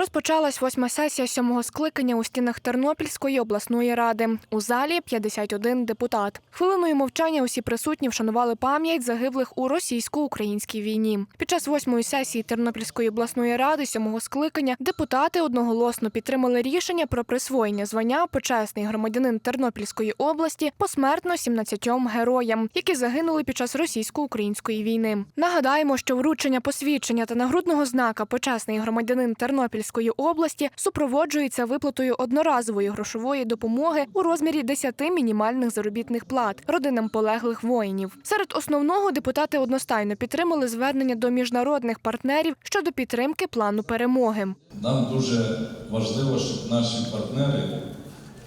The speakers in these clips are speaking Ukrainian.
Розпочалась восьма сесія сьомого скликання у стінах Тернопільської обласної ради. У залі 51 депутат. Хвилиною мовчання усі присутні вшанували пам'ять загиблих у російсько-українській війні. Під час восьмої сесії Тернопільської обласної ради сьомого скликання депутати одноголосно підтримали рішення про присвоєння звання почесний громадянин Тернопільської області посмертно 17 героям, які загинули під час російсько-української війни. Нагадаємо, що вручення посвідчення та нагрудного знака почесний громадянин Тернопільської області супроводжується виплатою одноразової грошової допомоги у розмірі 10 мінімальних заробітних плат родинам полеглих воїнів. Серед основного депутати одностайно підтримали звернення до міжнародних партнерів щодо підтримки плану перемоги. Нам дуже важливо, щоб наші партнери,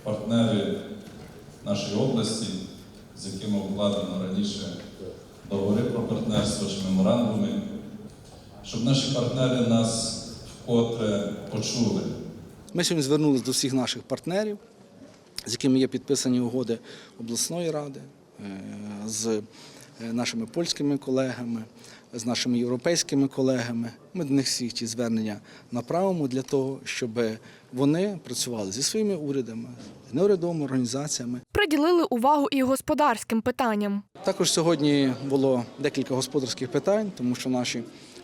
партнери нашої області, з якими укладено раніше договори про партнерство чи меморандуми, щоб наші партнери нас вкотре почули. Ми сьогодні звернулися до всіх наших партнерів, з якими є підписані угоди обласної ради, е, з нашими польськими колегами, з нашими європейськими колегами. Ми до них всіх ці звернення направимо для того, щоб вони працювали зі своїми урядами, з неурядовими організаціями. Приділили увагу і господарським питанням. Також сьогодні було декілька господарських питань, тому що наші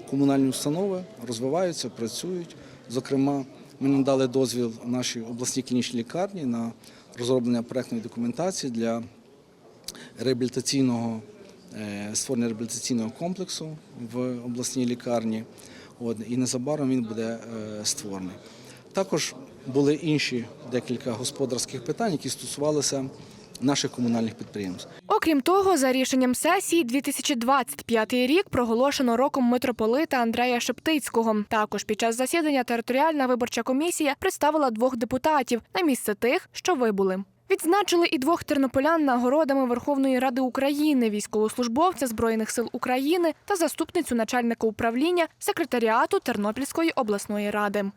комунальні установи розвиваються, працюють. Зокрема, ми надали дозвіл нашій обласній клінічній лікарні на розроблення проектної документації для реабілітаційного е, створення реабілітаційного комплексу в обласній лікарні. От, і незабаром він буде е, створений. Також були інші декілька господарських питань, які стосувалися наших комунальних підприємств. Окрім того, за рішенням сесії 2025 рік проголошено роком митрополита Андрея Шептицького. Також під час засідання територіальна виборча комісія представила двох депутатів на місце тих, що вибули. Відзначили і двох тернополян нагородами Верховної Ради України, військовослужбовця Збройних сил України та заступницю начальника управління секретаріату Тернопільської обласної ради.